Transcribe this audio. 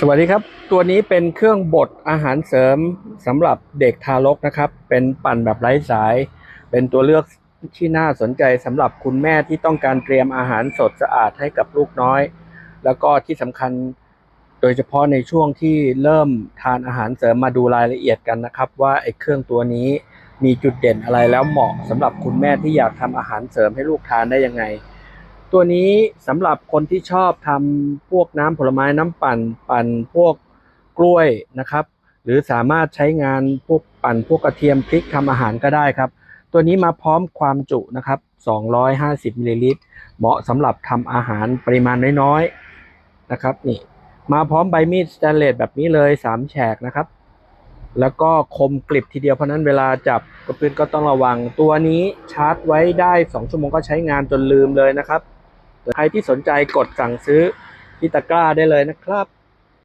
สวัสดีครับ ตัวนี้เป็นเครื่องบดอาหารเสริมสำหรับเด็กทารกนะครับ เป็นปั่นแบบไร้สาย เป็นตัวเลือกที่น่าสนใจสำหรับคุณแม่ที่ต้องการเตรียมอาหารสดสะอาดให้กับลูกน้อย แล้วก็ที่สำคัญโดยเฉพาะในช่วงที่เริ่มทานอาหารเสริมมาดูรายละเอียดกันนะครับ ว่าไอ้เครื่องตัวนี้มีจุดเด่นอะไรแล้วเหมาะสำหรับคุณแม่ที่อยากทำอาหารเสริมให้ลูกทานได้ยังไง ตัวนี้สำหรับคนที่ชอบทำพวกน้ำผลไม้น้ำปั่น ปั่นพวกกล้วยนะครับ หรือสามารถใช้งานพวกปั่นพวกกระเทียมพริกทำอาหารก็ได้ครับ ตัวนี้มาพร้อมความจุนะครับ 250มิลลิลิตรเหมาะสำหรับทำอาหารปริมาณน้อยๆนะครับนี่มาพร้อมใบมีดสแตนเลสแบบนี้เลย3แฉกนะครับ แล้วก็คมกริบทีเดียวเพราะนั้นเวลาจับกระปืนก็ต้องระวัง ตัวนี้ชาร์จไว้ได้ 2 ชั่วโมงก็ใช้งานจนลืมเลยนะครับ ใครที่สนใจกดสั่งซื้อที่ตะกร้าได้เลยนะครับ